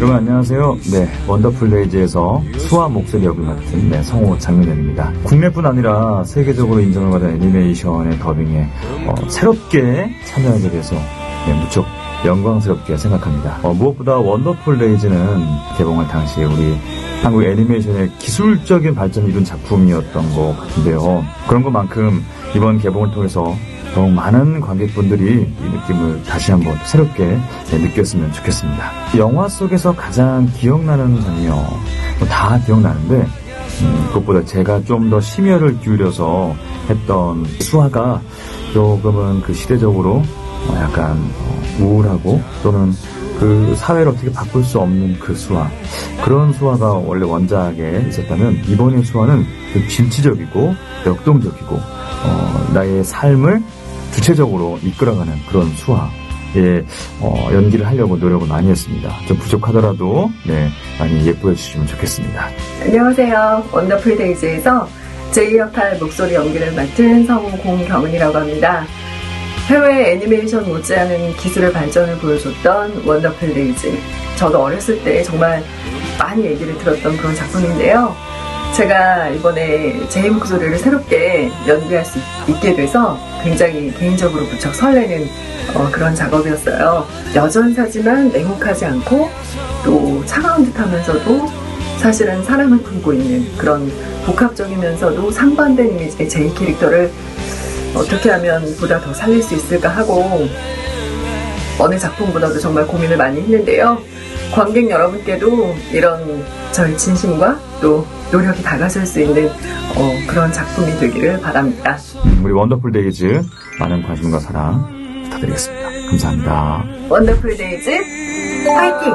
여러분 안녕하세요. 네, 원더풀 레이즈에서 수아 목소리 역을 맡은 네, 성우 장민현입니다. 국내뿐 아니라 세계적으로 인정을 받은 애니메이션의 더빙에 어, 새롭게 참여하게 돼서 네, 무척 영광스럽게 생각합니다. 어, 무엇보다 원더풀 레이즈는 개봉할 당시에 우리 한국 애니메이션의 기술적인 발전을 이룬 작품이었던 것 같은데요. 그런 것만큼 이번 개봉을 통해서 더욱 많은 관객분들이 이 느낌을 다시 한번 새롭게 네, 느꼈으면 좋겠습니다. 영화 속에서 가장 기억나는 장면, 뭐다 기억나는데, 음, 그것보다 제가 좀 더 심혈을 기울여서 했던 수화가 조금은 그 시대적으로 어, 약간 어, 우울하고 또는 그 사회를 어떻게 바꿀 수 없는 그 수화 그런 수화가 원래 원작에 있었다면 이번의 수화는 그 진취적이고 역동적이고 어, 나의 삶을 주체적으로 이끌어가는 그런 수화의 어, 연기를 하려고 노력을 많이 했습니다. 좀 부족하더라도 네 많이 예뻐해 주시면 좋겠습니다. 안녕하세요. 원더풀 데이즈에서 제2 역할 목소리 연기를 맡은 성우 공경은이라고 합니다. 해외 애니메이션 못지않은 기술의 발전을 보여줬던 원더풀 데이즈. 저도 어렸을 때 정말 많이 얘기를 들었던 그런 작품인데요. 제가 이번에 제 목소리를 새롭게 연기할 수 있게 돼서 굉장히 개인적으로 무척 설레는 어, 그런 작업이었어요. 여전사지만 냉혹하지 않고 또 차가운 듯 하면서도 사실은 사랑을 품고 있는 그런 복합적이면서도 상반된 이미지의 제 캐릭터를 어떻게 하면 보다 더 살릴 수 있을까 하고 어느 작품보다도 정말 고민을 많이 했는데요. 관객 여러분께도 이런 저의 진심과 또 노력이 다가설 수 있는 어, 그런 작품이 되기를 바랍니다. 음, 우리 원더풀 데이즈 많은 관심과 사랑 부탁드리겠습니다. 감사합니다. 원더풀 데이즈 파이팅!